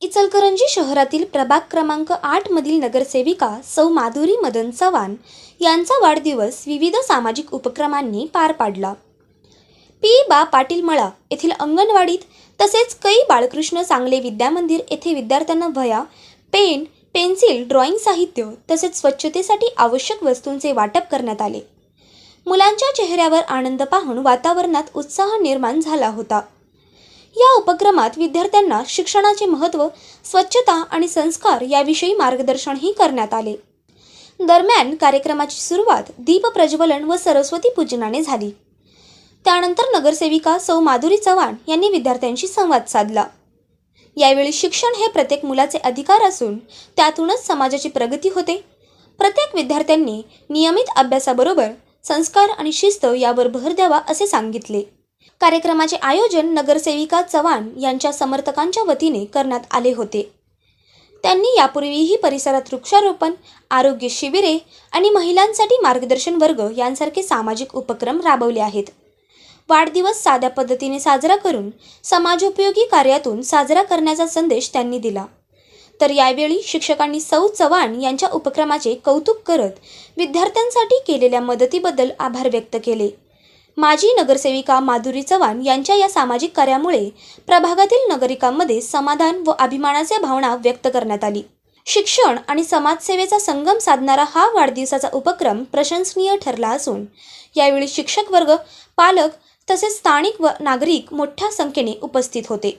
इचलकरंजी शहरातील प्रभाग क्रमांक आठमधील नगरसेविका सौ माधुरी मदन चव्हाण यांचा वाढदिवस विविध सामाजिक उपक्रमांनी पार पाडला. पी. बा. पाटील मळा येथील अंगणवाडीत तसेच कै. बाळकृष्ण सांगले विद्यामंदिर येथे विद्यार्थ्यांना वह्या पेन पेन्सिल ड्रॉइंग साहित्य तसेच स्वच्छतेसाठी आवश्यक वस्तूंचे वाटप करण्यात आले. मुलांच्या चेहऱ्यावर आनंद पाहून वातावरणात उत्साह निर्माण झाला होता. या उपक्रमात विद्यार्थ्यांना शिक्षणाचे महत्त्व स्वच्छता आणि संस्कार याविषयी मार्गदर्शनही करण्यात आले. दरम्यान कार्यक्रमाची सुरुवात दीप प्रज्वलन व सरस्वती पूजनाने झाली. त्यानंतर नगरसेविका सौ माधुरी चव्हाण यांनी विद्यार्थ्यांशी संवाद साधला. यावेळी शिक्षण हे प्रत्येक मुलाचे अधिकार असून त्यातूनच समाजाची प्रगती होते. प्रत्येक विद्यार्थ्यांनी नियमित अभ्यासाबरोबर संस्कार आणि शिस्त यावर भर द्यावा असे सांगितले. कार्यक्रमाचे आयोजन नगरसेविका चव्हाण यांच्या समर्थकांच्या वतीने करण्यात आले होते. त्यांनी यापूर्वीही परिसरात वृक्षारोपण आरोग्य शिबिरे आणि महिलांसाठी मार्गदर्शन वर्ग यांसारखे सामाजिक उपक्रम राबवले आहेत. वाढदिवस साध्या पद्धतीने साजरा करून समाजोपयोगी कार्यातून साजरा करण्याचा संदेश त्यांनी दिला. तर यावेळी शिक्षकांनी सौ चव्हाण यांच्या उपक्रमाचे कौतुक करत विद्यार्थ्यांसाठी केलेल्या मदतीबद्दल आभार व्यक्त केले. माजी नगरसेविका माधुरी चव्हाण यांच्या या सामाजिक कार्यामुळे प्रभागातील नागरिकांमध्ये समाधान व अभिमानाच्या भावना व्यक्त करण्यात आली. शिक्षण आणि समाजसेवेचा संगम साधणारा हा वाढदिवसाचा उपक्रम प्रशंसनीय ठरला असून यावेळी शिक्षक वर्ग पालक तसेच स्थानिक व नागरिक मोठ्या संख्येने उपस्थित होते.